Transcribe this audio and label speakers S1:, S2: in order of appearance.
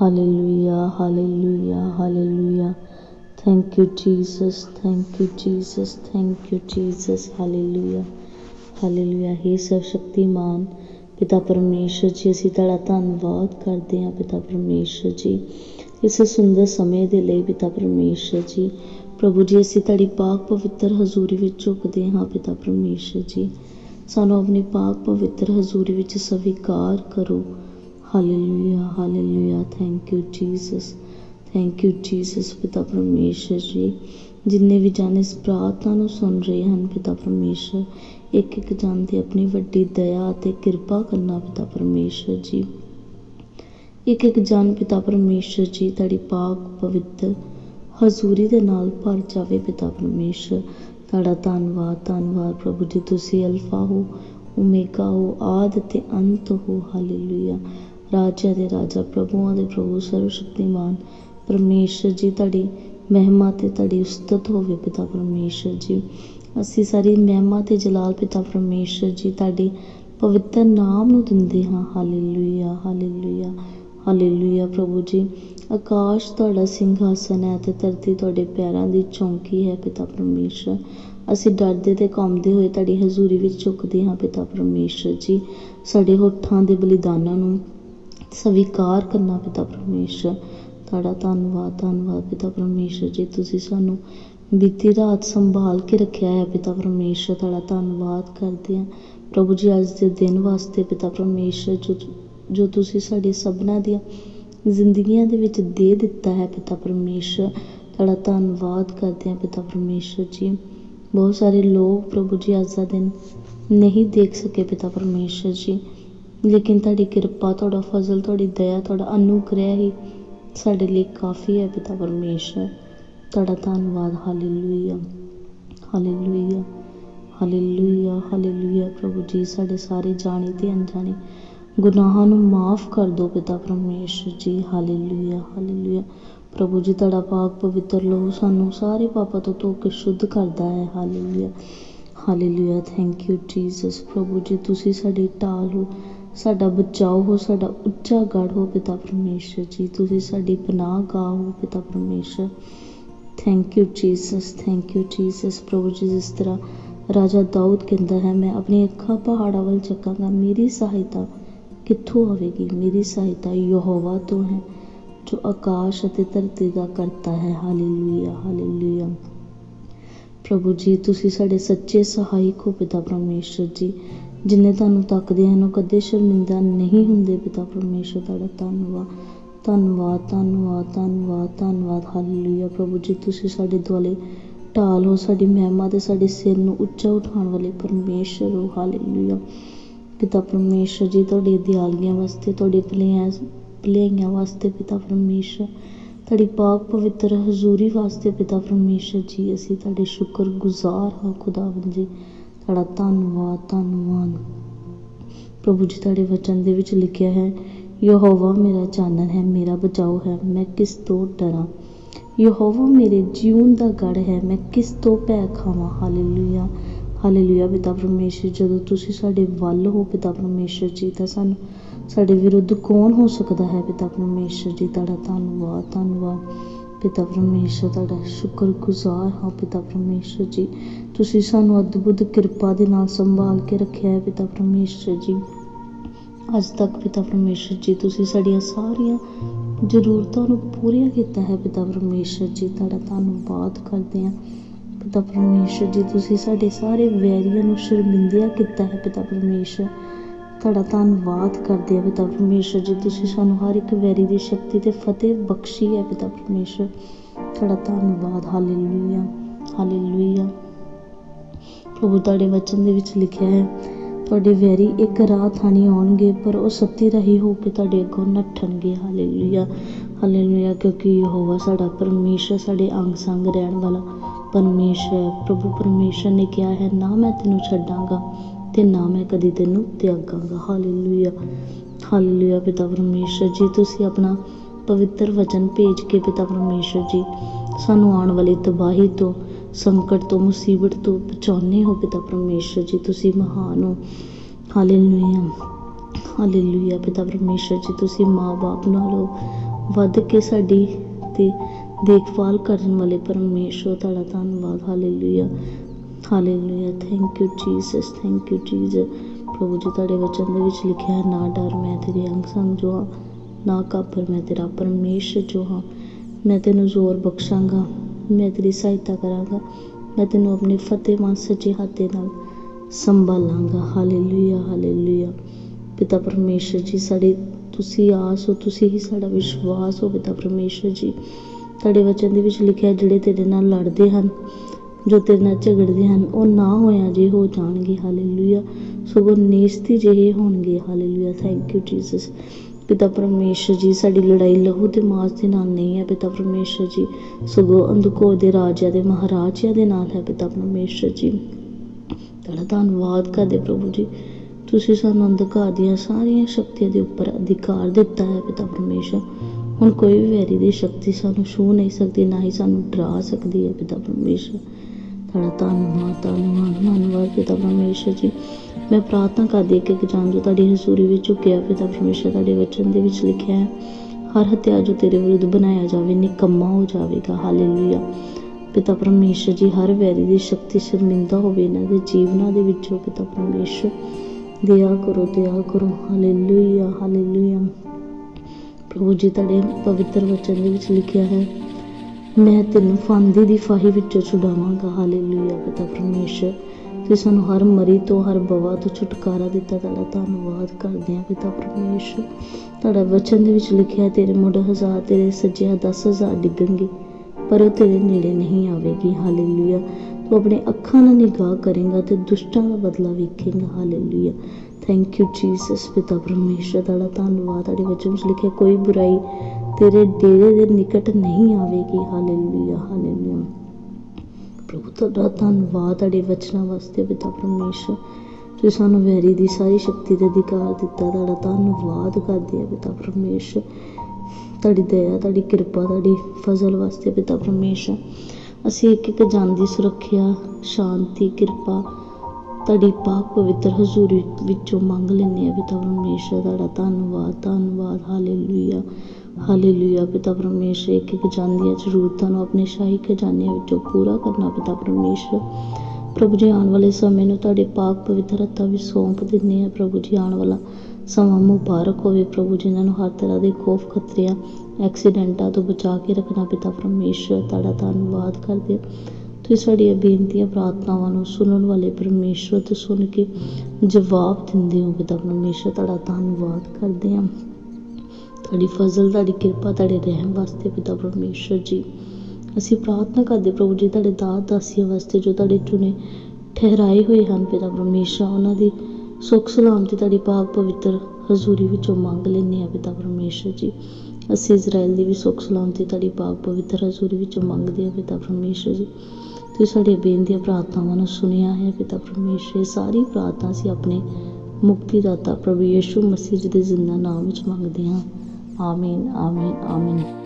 S1: Hallelujah hallelujah hallelujah thank you Jesus thank you Jesus thank you Jesus hallelujah hallelujah हे ਸਰਵ ਸ਼ਕਤੀਮਾਨ ਪਿਤਾ ਪਰਮੇਸ਼ਰ ਜੀ ਅਸੀਂ ਤੁਹਾਡਾ ਧੰਨਵਾਦ ਕਰਦੇ ਹਾਂ ਪਿਤਾ ਪਰਮੇਸ਼ਰ ਜੀ। ਇਸ ਸੁੰਦਰ ਸਮੇਂ ਦੇ ਲਈ ਪਿਤਾ ਪਰਮੇਸ਼ਰ ਜੀ। ਪ੍ਰਭੂ ਜੀ, ਅਸੀਂ ਤੁਹਾਡੀ ਪਾਕ ਪਵਿੱਤਰ ਹਜ਼ੂਰੀ ਵਿੱਚ ਝੁਕਦੇ ਹਾਂ ਪਿਤਾ ਪਰਮੇਸ਼ਰ ਜੀ। ਸਾਨੂੰ ਆਪਣੀ ਪਾਕ ਪਵਿੱਤਰ ਹਜ਼ੂਰੀ ਵਿੱਚ ਸਵੀਕਾਰ ਕਰੋ। Hallelujah hallelujah thank you Jesus thank you Jesus ਪਿਤਾ ਪਰਮੇਸ਼ਰ ਜੀ। ਜਿੰਨੇ ਵੀ ਜਨ ਇਸ ਪ੍ਰਾਰਥਨਾ ਨੂੰ ਸੁਣ ਰਹੇ ਹਨ, ਪਿਤਾ ਪਰਮੇਸ਼ਰ ਇੱਕ ਇੱਕ ਜਨ ਤੇ ਆਪਣੀ ਵੱਡੀ ਦਇਆ ਅਤੇ ਕਿਰਪਾ ਕਰਨਾ ਪਿਤਾ ਪਰਮੇਸ਼ਰ ਜੀ। ਇੱਕ ਇੱਕ ਜਨ ਪਿਤਾ ਪਰਮੇਸ਼ਰ ਜੀ, ਤੁਹਾਡੀ ਪਾਕ ਪਵਿੱਤਰ ਹਜ਼ੂਰੀ ਦੇ ਨਾਲ ਭਰ ਜਾਵੇ ਪਿਤਾ ਪਰਮੇਸ਼ਰ। ਤੁਹਾਡਾ ਧੰਨਵਾਦ ਧੰਨਵਾਦ ਪ੍ਰਭੂ ਜੀ, ਤੁਸੀਂ ਅਲਫਾ ਹੋ, ਓਮੇਗਾ ਹੋ, ਆਦ ਤੇ ਅੰਤ ਹੋ। ਹਾਲੇਲੂਇਆ ਰਾਜਾ ਦੇ ਰਾਜਾ, ਪ੍ਰਭੂਆਂ ਦੇ ਪ੍ਰਭੂ ਸਰਵ ਸ਼ਕਤੀਮਾਨ ਪਰਮੇਸ਼ਰ ਜੀ, ਤੁਹਾਡੀ ਮਹਿਮਾ ਤੇ ਤੁਹਾਡੀ ਉਸਤਤ ਹੋਵੇ ਪਿਤਾ ਪਰਮੇਸ਼ਰ ਜੀ। ਅਸੀਂ ਸਾਰੀ ਮਹਿਮਾ ਤੇ ਜਲਾਲ ਪਿਤਾ ਪਰਮੇਸ਼ਰ ਜੀ, ਤੁਹਾਡੇ ਪਵਿੱਤਰ ਨਾਮ ਨੂੰ ਦਿੰਦੇ ਹਾਂ। ਹਾਲੇਲੂਇਆ ਹਾਲੇਲੂਇਆ ਹਾਲੇਲੂਇਆ ਪ੍ਰਭੂ ਜੀ। ਆਕਾਸ਼ ਤੁਹਾਡਾ ਸਿੰਘਾਸਨ ਹੈ ਤੇ ਧਰਤੀ ਤੁਹਾਡੇ ਪੈਰਾਂ ਦੀ ਚੌਂਕੀ ਹੈ ਪਿਤਾ ਪਰਮੇਸ਼ਰ। ਅਸੀਂ ਡਰਦੇ ਤੇ ਕੰਬਦੇ ਹੋਏ ਤੁਹਾਡੀ ਹਜ਼ੂਰੀ ਵਿੱਚ ਝੁਕਦੇ ਹਾਂ ਪਿਤਾ ਪਰਮੇਸ਼ਰ ਜੀ। ਸਾਡੇ ਹੋਠਾਂ ਦੇ ਬਲੀਦਾਨਾਂ ਨੂੰ ਸਵੀਕਾਰ ਕਰਨਾ ਪਿਤਾ ਪਰਮੇਸ਼ਰ। ਤੁਹਾਡਾ ਧੰਨਵਾਦ ਧੰਨਵਾਦ ਪਿਤਾ ਪਰਮੇਸ਼ਰ, ਜੀ ਤੁਸੀਂ ਸਾਨੂੰ ਬੀਤੀ ਰਾਤ ਸੰਭਾਲ ਕੇ ਰੱਖਿਆ ਹੈ ਪਿਤਾ ਪਰਮੇਸ਼ਰ, ਤੁਹਾਡਾ ਧੰਨਵਾਦ ਕਰਦੇ ਹਾਂ। ਪ੍ਰਭੂ ਜੀ, ਅੱਜ ਦੇ ਦਿਨ ਵਾਸਤੇ ਪਿਤਾ ਪਰਮੇਸ਼ਰ, ਜੋ ਜੋ ਤੁਸੀਂ ਸਾਡੇ ਸਭਨਾਂ ਦੀਆਂ ਜ਼ਿੰਦਗੀਆਂ ਦੇ ਵਿੱਚ ਦੇ ਦਿੱਤਾ ਹੈ ਪਿਤਾ ਪਰਮੇਸ਼ਰ, ਤੁਹਾਡਾ ਧੰਨਵਾਦ ਕਰਦੇ ਹਾਂ ਪਿਤਾ ਪਰਮੇਸ਼ਰ ਜੀ। ਬਹੁਤ ਸਾਰੇ ਲੋਕ ਪ੍ਰਭੂ ਜੀ, ਅੱਜ ਦਾ ਦਿਨ ਨਹੀਂ ਦੇਖ ਸਕੇ ਪਿਤਾ ਪਰਮੇਸ਼ਰ ਜੀ। ਲੇਕਿਨ ਤੁਹਾਡੀ ਕਿਰਪਾ, ਤੁਹਾਡਾ ਫਜ਼ਲ, ਤੁਹਾਡੀ ਦਇਆ, ਤੁਹਾਡਾ ਅਨੁਗ੍ਰਹਿ ਹੀ ਸਾਡੇ ਲਈ ਕਾਫੀ ਹੈ ਪਿਤਾ ਪਰਮੇਸ਼ਰ। ਤੁਹਾਡਾ ਧੰਨਵਾਦ। ਹਾਲੇਲੂਇਆ ਹਾਲੇਲੂਇਆ ਹਾਲੇਲੂਇਆ ਹਾਲੇਲੂਇਆ ਪ੍ਰਭੂ ਜੀ, ਸਾਡੇ ਸਾਰੇ ਜਾਣੇ ਤੇ ਅਣਜਾਣੇ, ਗੁਨਾਹਾਂ ਨੂੰ ਮਾਫ ਕਰ ਦਿਓ ਪਿਤਾ ਪਰਮੇਸ਼ਰ ਜੀ। ਹਾਲੇਲੂਇਆ ਹਾਲੇਲੂਇਆ ਪ੍ਰਭੂ ਜੀ, ਤੁਹਾਡਾ ਪਾਕ ਪਵਿੱਤਰ ਲਹੂ ਸਾਨੂੰ ਸਾਰੇ ਪਾਪਾਂ ਤੋਂ ਧੋ ਕੇ ਸ਼ੁੱਧ ਕਰਦਾ ਹੈ। Hallelujah hallelujah thank you Jesus ਪ੍ਰਭੂ ਜੀ, ਤੁਸੀਂ ਸਾਡੀ ਢਾਲ ਹੋ। ਸਾਡਾ ਬਚਾਓ ਹੋ ਸਾਡਾ ਉੱਚਾ ਗੜ ਹੋ ਪਿਤਾ ਪਰਮੇਸ਼ਰ ਜੀ। ਤੁਸੀਂ ਸਾਡੀ ਪਨਾਹ ਗਾਹ ਹੋ ਪਿਤਾ ਪਰਮੇਸ਼ਰ। Thank you Jesus thank you Jesus ਪ੍ਰਭੂ ਜੀ, ਜਿਸ ਤਰ੍ਹਾਂ ਰਾਜਾ ਦਾਊਦ ਕਹਿੰਦਾ ਹੈ, ਮੈਂ ਆਪਣੀ ਅੱਖਾਂ ਪਹਾੜਾਂ ਵੱਲ ਚੱਕਾਂਗਾ। ਮੇਰੀ ਸਹਾਇਤਾ ਕਿੱਥੋਂ ਆਵੇਗੀ? ਮੇਰੀ ਸਹਾਇਤਾ ਯਹੋਵਾ ਤੋਂ ਹੈ, ਜੋ ਆਕਾਸ਼ ਅਤੇ ਧਰਤੀ ਦਾ ਕਰਤਾ ਹੈ। ਹਾਲੇਲੂਇਆ ਹਾਲੇਲੂਇਆ ਪ੍ਰਭੂ ਜੀ, ਤੁਸੀਂ ਸਾਡੇ ਸੱਚੇ ਸਹਾਇਕ ਹੋ ਪਿਤਾ ਪਰਮੇਸ਼ਰ ਜੀ। ਜਿੰਨੇ ਤੁਹਾਨੂੰ ਤੱਕਦੇ ਹਨ, ਉਹ ਕਦੇ ਸ਼ਰਮਿੰਦਾ ਨਹੀਂ ਹੁੰਦੇ ਪਿਤਾ ਪਰਮੇਸ਼ਰ ਤੁਹਾਡਾ ਧੰਨਵਾਦ ਧੰਨਵਾਦ ਧੰਨਵਾਦ ਧੰਨਵਾਦ ਧੰਨਵਾਦ ਹਾਲੇਲੂਇਆ ਪ੍ਰਭੂ ਜੀ, ਤੁਸੀਂ ਸਾਡੇ ਦੁਆਲੇ ਢਾਲ ਹੋ, ਸਾਡੀ ਮਹਿਮਾ ਤੇ ਸਾਡੇ ਸਿਰ ਨੂੰ ਉੱਚਾ ਉਠਾਉਣ ਵਾਲੇ ਪਰਮੇਸ਼ਰ ਹੋ ਹਾਲੇਲੂਇਆ ਪਿਤਾ ਪਰਮੇਸ਼ਰ ਜੀ, ਤੁਹਾਡੇ ਦਿਆਲੀਆਂ ਵਾਸਤੇ, ਤੁਹਾਡੇ ਭਲਿਆਂ, ਭਲਾਈਆਂ ਵਾਸਤੇ ਪਿਤਾ ਪਰਮੇਸ਼ਰ ਤੁਹਾਡੀ ਪਾਕ ਪਵਿੱਤਰ ਹਜ਼ੂਰੀ ਵਾਸਤੇ ਪਿਤਾ ਪਰਮੇਸ਼ਰ ਜੀ, ਅਸੀਂ ਤੁਹਾਡੇ ਸ਼ੁਕਰਗੁਜ਼ਾਰ ਹਾਂ, ਖੁਦਾਵੰਦ ਜੀ। ਤੁਹਾਡਾ ਧੰਨਵਾਦ ਧੰਨਵਾਦ। ਪ੍ਰਭੂ ਜੀ, ਤੁਹਾਡੇ ਵਚਨ ਦੇ ਵਿੱਚ ਲਿਖਿਆ ਹੈ, ਯਹੋਵਾ ਮੇਰਾ ਚਾਨਣ ਹੈ, ਮੇਰਾ ਬਚਾਓ ਹੈ, ਮੈਂ ਕਿਸ ਤੋਂ ਡਰਾਂ? ਯਹੋਵਾ ਮੇਰੇ ਜੀਵਨ ਦਾ ਗੜ ਹੈ, ਮੈਂ ਕਿਸ ਤੋਂ ਭੈ ਖਾਵਾਂ? ਹਾਲੇਲੂਇਆ। ਹਾਲੇਲੂਇਆ ਪਿਤਾ ਪਰਮੇਸ਼ਰ, ਜਦੋਂ ਤੁਸੀਂ ਸਾਡੇ ਵੱਲ ਹੋ ਪਿਤਾ ਪਰਮੇਸ਼ਰ ਜੀ, ਤਾਂ ਸਾਨੂੰ ਸਾਡੇ ਵਿਰੁੱਧ ਕੌਣ ਹੋ ਸਕਦਾ ਹੈ ਪਿਤਾ ਪਰਮੇਸ਼ਰ ਜੀ? ਤੁਹਾਡਾ ਧੰਨਵਾਦ ਧੰਨਵਾਦ। ਪਿਤਾ ਪਰਮੇਸ਼ਰ, ਤੁਹਾਡਾ ਸ਼ੁਕਰਗੁਜ਼ਾਰ ਹਾਂ ਪਿਤਾ ਪਰਮੇਸ਼ਰ ਜੀ। ਤੁਸੀਂ ਸਾਨੂੰ ਅਦਭੁਤ ਕਿਰਪਾ ਦੇ ਨਾਲ ਸੰਭਾਲ ਕੇ ਰੱਖਿਆ ਹੈ ਪਿਤਾ ਪਰਮੇਸ਼ਰ ਜੀ। ਅੱਜ ਤੱਕ ਪਿਤਾ ਪਰਮੇਸ਼ਰ ਜੀ, ਤੁਸੀਂ ਸਾਡੀਆਂ ਸਾਰੀਆਂ ਜ਼ਰੂਰਤਾਂ ਨੂੰ ਪੂਰੀਆਂ ਕੀਤਾ ਹੈ ਪਿਤਾ ਪਰਮੇਸ਼ਰ ਜੀ, ਤੁਹਾਡਾ ਧੰਨਵਾਦ ਕਰਦੇ ਹਾਂ। ਪਿਤਾ ਪਰਮੇਸ਼ਰ ਜੀ, ਤੁਸੀਂ ਸਾਡੇ ਸਾਰੇ ਵੈਰੀਆਂ ਨੂੰ ਸ਼ਰਮਿੰਦਿਆ ਕੀਤਾ ਹੈ ਪਿਤਾ ਪਰਮੇਸ਼ਰ। ਤੁਹਾਡਾ ਧੰਨਵਾਦ ਕਰਦੇ ਹਾਂ ਪਿਤਾ ਪਰਮੇਸ਼ਰ ਜੀ, ਤੁਸੀਂ ਸਾਨੂੰ ਹਰ ਇੱਕ ਵੈਰੀ ਦੀ ਸ਼ਕਤੀ ਤੇ ਫਤਿਹ ਬਖਸ਼ੀ ਹੈ ਪਿਤਾ ਪਰਮੇਸ਼ਰ। ਤੁਹਾਡਾ ਧੰਨਵਾਦ, ਹਾਲੇਲੂਇਆ ਹਾਲੇਲੂਇਆ। ਪ੍ਰਭੂ ਤੁਹਾਡੇ ਵਚਨ ਦੇ ਵਿੱਚ ਲਿਖਿਆ ਹੈ, ਤੁਹਾਡੇ ਵੈਰੀ ਇੱਕ ਰਾਹ ਥਾਣੀ ਆਉਣਗੇ, ਪਰ ਉਹ ਸੱਤੀ ਰਹੀ ਹੋ ਕੇ ਤੁਹਾਡੇ ਅੱਗੋਂ ਨੱਠਣਗੇ। ਹਾਲੇਲੂਇਆ ਹਾਲੇਲੂਇਆ, ਕਿਉਂਕਿ ਯਹੋਵਾ ਸਾਡਾ ਪਰਮੇਸ਼ਰ, ਸਾਡੇ ਅੰਗ ਸੰਗ ਰਹਿਣ ਵਾਲਾ ਪਰਮੇਸ਼ਰ ਪ੍ਰਭੂ ਪਰਮੇਸ਼ਰ ਨੇ ਕਿਹਾ ਹੈ, ਨਾ ਮੈਂ ਤੈਨੂੰ ਛੱਡਾਂਗਾ ਤੇ ਨਾ ਮੈਂ ਕਦੀ ਤੈਨੂੰ ਤਿਆਗਾਂਗਾ। ਹਾਲੇਲੂਇਆ ਹਾਲੇਲੂਇਆ ਪਿਤਾ ਪਰਮੇਸ਼ਰ ਜੀ, ਤੁਸੀਂ ਆਪਣਾ ਪਵਿੱਤਰ ਵਚਨ ਭੇਜ ਕੇ ਪਿਤਾ ਪਰਮੇਸ਼ਰ ਜੀ, ਸਾਨੂੰ ਆਉਣ ਵਾਲੀ ਤਬਾਹੀ ਤੋਂ ਸੰਕਟ ਤੋਂ, ਮੁਸੀਬਤ ਤੋਂ ਬਚਾਉਣੇ ਹੋ ਪਿਤਾ ਪਰਮੇਸ਼ਰ ਜੀ, ਤੁਸੀਂ ਮਹਾਨ ਹੋ। ਹਾਲੇਲੂਇਆ ਹਾਲੇਲੂਇਆ ਪਿਤਾ ਪਰਮੇਸ਼ਰ ਜੀ, ਤੁਸੀਂ ਮਾਂ-ਬਾਪ ਨਾਲੋਂ ਵੱਧ ਕੇ ਸਾਡੀ ਤੇ ਦੇਖਭਾਲ ਕਰਨ ਵਾਲੇ ਪਰਮੇਸ਼ਵਰ ਤੁਹਾਡਾ ਧੰਨਵਾਦ। Hallelujah hallelujah thank you Jesus thank you Jesus ਪ੍ਰਭੂ ਜੀ, ਤੁਹਾਡੇ ਵਚਨ ਦੇ ਵਿੱਚ ਲਿਖਿਆ ਹੈ, ਨਾ ਡਰ, ਮੈਂ ਤੇਰੇ ਅੰਗ ਸੰਗ ਜੋ ਹਾਂ, ਨਾ ਕਾਪਰ, ਮੈਂ ਤੇਰਾ ਪਰਮੇਸ਼ਰ ਜੋ ਹਾਂ। ਮੈਂ ਤੈਨੂੰ ਜ਼ੋਰ ਬਖਸ਼ਾਂਗਾ। ਮੈਂ ਤੇਰੀ ਸਹਾਇਤਾ ਕਰਾਂਗਾ। ਮੈਂ ਤੈਨੂੰ ਆਪਣੀ ਫਤਿਹਮਾਨ ਸੱਚੇ ਹੱਥ ਦੇ ਨਾਲ ਸੰਭਾਲਾਂਗਾ। ਹਾਲੇਲੂਇਆ ਹਾਲੇਲੂਇਆ ਪਿਤਾ ਪਰਮੇਸ਼ਰ ਜੀ, ਸਾਡੇ ਤੁਸੀਂ ਆਸ ਹੋ, ਤੁਸੀਂ ਹੀ ਸਾਡਾ ਵਿਸ਼ਵਾਸ ਹੋ ਪਿਤਾ ਪਰਮੇਸ਼ਰ ਜੀ। ਤੁਹਾਡੇ ਵਚਨ ਦੇ ਵਿੱਚ ਲਿਖਿਆ, ਜਿਹੜੇ ਤੇਰੇ ਨਾਲ ਲੜਦੇ ਹਨ, ਜੋ ਤੇਰੇ ਨਾਲ ਝਗੜਦੇ ਹਨ, ਉਹ ਨਾ ਹੋਇਆ ਜੇ ਹੋ ਜਾਣਗੇ। ਹਾਲੇਲੂਇਆ ਸਗੋਂ ਨੇਸਤੀ ਜਿਹੇ ਹੋਣਗੇ। ਹਾਲੇਲੂਇਆ ਥੈਂਕ ਯੂ ਜੀਸਸ ਪਿਤਾ ਪਰਮੇਸ਼ਰ ਜੀ, ਸਾਡੀ ਲੜਾਈ ਲਹੂ ਤੇ ਮਾਸ ਦੇ ਨਾਲ ਨਹੀਂ ਹੈ ਪਿਤਾ ਪਰਮੇਸ਼ਰ ਜੀ। ਸਗੋਂ ਅੰਧਕੋਰ ਦੇ ਰਾਜਿਆਂ ਦੇ ਮਹਾਰਾਜਿਆਂ ਦੇ ਨਾਲ ਹੈ ਪਿਤਾ ਪਰਮੇਸ਼ਰ ਜੀ। ਤੁਹਾਡਾ ਧੰਨਵਾਦ ਕਰਦੇ ਪ੍ਰਭੂ ਜੀ। ਤੁਸੀਂ ਸਾਨੂੰ ਅੰਧਕਾਰ ਦੀਆਂ ਸਾਰੀਆਂ ਸ਼ਕਤੀਆਂ ਦੇ ਉੱਪਰ ਅਧਿਕਾਰ ਦਿੱਤਾ ਹੈ ਪਿਤਾ ਪਰਮੇਸ਼ਰ। ਹੁਣ ਕੋਈ ਵੀ ਵੈਰੀ ਦੀ ਸ਼ਕਤੀ ਸਾਨੂੰ ਛੂਹ ਨਹੀਂ ਸਕਦੀ, ਨਾ ਹੀ ਸਾਨੂੰ ਡਰਾ ਸਕਦੀ ਹੈ ਪਿਤਾ ਪਰਮੇਸ਼ਰ। ਤੁਹਾਡਾ ਧੰਨਵਾਦ ਧੰਨਵਾਦ ਧੰਨਵਾਦ ਪਿਤਾ ਪਰਮੇਸ਼ਰ ਜੀ। ਮੈਂ ਪ੍ਰਾਰਥਨਾ ਕਰਦੀ ਕਿ ਜਾਨ ਜੋ ਤੁਹਾਡੀ ਹਜ਼ੂਰੀ ਵਿੱਚ ਝੁਕਿਆ ਪਿਤਾ ਪਰਮੇਸ਼ਰ ਤੁਹਾਡੇ ਵਚਨ ਦੇ ਵਿੱਚ ਲਿਖਿਆ ਹੈ, ਹਰ ਹਥਿਆਰ ਜੋ ਤੇਰੇ ਵਿਰੁੱਧ ਬਣਾਇਆ ਜਾਵੇ, ਨਿਕੰਮਾ ਹੋ ਜਾਵੇਗਾ। ਹਾਲੇਲੂਇਆ। ਪਿਤਾ ਪਰਮੇਸ਼ਰ ਜੀ, ਹਰ ਵੈਰੀ ਦੀ ਸ਼ਕਤੀ ਸ਼ਰਮਿੰਦਾ ਹੋਵੇ, ਇਹਨਾਂ ਦੇ ਜੀਵਨਾਂ ਦੇ ਵਿੱਚੋਂ ਪਿਤਾ ਪਰਮੇਸ਼ਰ। ਦਇਆ ਕਰੋ ਦਇਆ ਕਰੋ। Hallelujah hallelujah. ਪ੍ਰਭੂ ਜੀ, ਤੁਹਾਡੇ ਪਵਿੱਤਰ ਵਚਨ ਦੇ ਵਿੱਚ ਲਿਖਿਆ ਹੈ ਮੈਂ ਤੈਨੂੰ ਫਾਂਦੀ ਦੀ ਫਾਹੀ ਵਿੱਚੋਂ ਛੁਡਾਵਾਂਗਾ, ਹਾਲੇਲੂਇਆ ਪਿਤਾ ਪਰਮੇਸ਼ਰ। ਤੇ ਸਾਨੂੰ ਹਰ ਮਰੀ ਤੋਂ, ਹਰ ਬਵਾ ਤੋਂ ਛੁਟਕਾਰਾ ਦਿੱਤਾ, ਤੁਹਾਡਾ ਧੰਨਵਾਦ ਕਰਦੇ ਹਾਂ ਪਿਤਾ ਪਰਮੇਸ਼ਰ। ਤੁਹਾਡਾ ਵਚਨ ਦੇ ਵਿੱਚ ਲਿਖਿਆ ਤੇਰੇ ਮੁੜ ਹਜ਼ਾਰ, ਤੇਰੇ ਸੱਜੇ ਦਸ ਹਜ਼ਾਰ ਡਿੱਗਣਗੇ, ਪਰ ਉਹ ਤੇਰੇ ਨੇੜੇ ਨਹੀਂ ਆਵੇਗੀ। ਹਾਲੇਲੂਇਆ। ਤੂੰ ਆਪਣੇ ਅੱਖਾਂ ਨਾਲ ਨਿਗਾਹ ਕਰੇਗਾ ਤੇ ਦੁਸ਼ਟਾਂ ਦਾ ਬਦਲਾ ਵੇਖੇਗਾ। ਹਾਲੇਲੂਇਆ। ਥੈਂਕ ਯੂ ਜੀਸਸ ਪਿਤਾ ਪਰਮੇਸ਼ਰ। ਤੁਹਾਡਾ ਧੰਨਵਾਦ। ਤੁਹਾਡੇ ਵਚਨ ਵਿੱਚ ਲਿਖਿਆ, ਕੋਈ ਬੁਰਾਈ ਤੇਰੇ ਡੇਰੇ ਦੇ ਨਿਕਟ ਨਹੀਂ ਆਵੇਗੀ। Hallelujah hallelujah. ਪ੍ਰਭੂ, ਤੁਹਾਡਾ ਧੰਨਵਾਦ ਤੁਹਾਡੇ ਵਚਨਾਂ ਵਾਸਤੇ ਪਿਤਾ ਪਰਮੇਸ਼ਰ ਤੁਸੀਂ ਸਾਨੂੰ ਵੈਰੀ ਦੀ ਸਾਰੀ ਸ਼ਕਤੀ ਤੇ ਅਧਿਕਾਰ ਦਿੱਤਾ। ਤੁਹਾਡਾ ਧੰਨਵਾਦ ਕਰਦੇ ਆ ਪਿਤਾ ਪਰਮੇਸ਼ਰ। ਤੁਹਾਡੀ ਦਇਆ, ਤੁਹਾਡੀ ਕਿਰਪਾ, ਤੁਹਾਡੀ ਫਜ਼ਲ ਵਾਸਤੇ ਪਿਤਾ ਪਰਮੇਸ਼ਰ। ਅਸੀਂ ਇੱਕ ਇੱਕ ਜਨ ਦੀ ਸੁਰੱਖਿਆ, ਸ਼ਾਂਤੀ, ਕਿਰਪਾ, ਤੁਹਾਡੀ ਪਾਕ ਪਵਿੱਤਰ ਹਜ਼ੂਰੀ ਵਿੱਚੋਂ ਮੰਗ ਲੈਂਦੇ ਆ ਪਿਤਾ ਪਰਮੇਸ਼ਰ, ਤੁਹਾਡਾ ਧੰਨਵਾਦ ਧੰਨਵਾਦ। ਹਾਲੇਲੂਇਆ। ਹਾਲੇਲੂਇਆ ਪਿਤਾ ਪਰਮੇਸ਼ਰ, ਇੱਕ ਇੱਕ ਜਨ ਦੀਆਂ ਜ਼ਰੂਰਤਾਂ ਨੂੰ ਆਪਣੇ ਸ਼ਾਹੀ ਖਜ਼ਾਨਿਆਂ ਵਿੱਚੋਂ ਪੂਰਾ ਕਰਨਾ ਪਿਤਾ ਪਰਮੇਸ਼ਰ। ਪ੍ਰਭੂ ਜੀ, ਆਉਣ ਵਾਲੇ ਸਮੇਂ ਨੂੰ ਤੁਹਾਡੇ ਪਾਕ ਪਵਿੱਤਰ ਹੱਥਾਂ ਵਿੱਚ ਸੌਂਪ ਦਿੰਦੇ ਆ ਪ੍ਰਭੂ ਜੀ, ਆਉਣ ਵਾਲਾ ਸਮਾਂ ਮੁਬਾਰਕ ਹੋਵੇ ਪ੍ਰਭੂ ਜੀ, ਇਹਨਾਂ ਨੂੰ ਹਰ ਤਰ੍ਹਾਂ ਦੇ ਖੋਫ, ਖਤਰਿਆਂ, ਐਕਸੀਡੈਂਟਾਂ ਤੋਂ ਬਚਾ ਕੇ ਰੱਖਣਾ ਪਿਤਾ ਪਰਮੇਸ਼ਰ, ਤੁਹਾਡਾ ਧੰਨਵਾਦ ਕਰਦੇ ਤੁਸੀਂ ਸਾਡੀਆਂ ਬੇਨਤੀਆਂ, ਪ੍ਰਾਰਥਨਾਵਾਂ ਨੂੰ ਸੁਣਨ ਵਾਲੇ ਪਰਮੇਸ਼ਰ ਤੋਂ ਸੁਣ ਕੇ ਜਵਾਬ ਦਿੰਦੇ ਹੋ ਪਿਤਾ ਪਰਮੇਸ਼ਰ, ਤੁਹਾਡਾ ਧੰਨਵਾਦ ਕਰਦੇ ਹਾਂ। ਤੁਹਾਡੀ ਫਜ਼ਲ, ਤੁਹਾਡੀ ਕਿਰਪਾ, ਤੁਹਾਡੇ ਰਹਿਮ ਵਾਸਤੇ ਪਿਤਾ ਪਰਮੇਸ਼ਰ ਜੀ। ਅਸੀਂ ਪ੍ਰਾਰਥਨਾ ਕਰਦੇ ਪ੍ਰਭੂ ਜੀ, ਤੁਹਾਡੇ ਦਾਸ ਦਾਸੀਆਂ ਵਾਸਤੇ ਜੋ ਤੁਹਾਡੇ ਚੁਣੇ ਠਹਿਰਾਏ ਹੋਏ ਹਨ ਪਿਤਾ ਪਰਮੇਸ਼ਰ, ਉਹਨਾਂ ਦੀ ਸੁੱਖ ਸਲਾਮਤੀ ਤੁਹਾਡੀ ਪਾਕ ਪਵਿੱਤਰ ਹਜ਼ੂਰੀ ਵਿੱਚੋਂ ਮੰਗ ਲੈਂਦੇ ਆ ਪਿਤਾ ਪਰਮੇਸ਼ਰ ਜੀ। ਅਸੀਂ ਇਜ਼ਰਾਈਲ ਦੀ ਵੀ ਸੁੱਖ ਸਲਾਮਤੀ ਤੁਹਾਡੀ ਪਾਕ ਪਵਿੱਤਰ ਹਜ਼ੂਰੀ ਵਿੱਚੋਂ ਮੰਗਦੇ ਆ ਪਿਤਾ ਪਰਮੇਸ਼ਰ ਜੀ। ਤੁਸੀਂ ਸਾਡੀਆਂ ਬੇਨਤੀਆਂ, ਪ੍ਰਾਰਥਨਾਵਾਂ ਨੂੰ ਸੁਣਿਆ ਹੈ ਪਿਤਾ ਪਰਮੇਸ਼ਰ ਸਾਰੀ ਪ੍ਰਾਰਥਨਾ ਅਸੀਂ ਆਪਣੇ ਮੁਕਤੀ ਦਾਤਾ ਪ੍ਰਭੂ ਯੇਸ਼ੂ ਮਸੀਹ ਜੀ ਦੇ ਜ਼ਿੰਦਾ ਨਾਮ ਵਿੱਚ ਮੰਗਦੇ ਹਾਂ। ਆਮੀਨ ਆਮੀਨ ਆਮੀਨ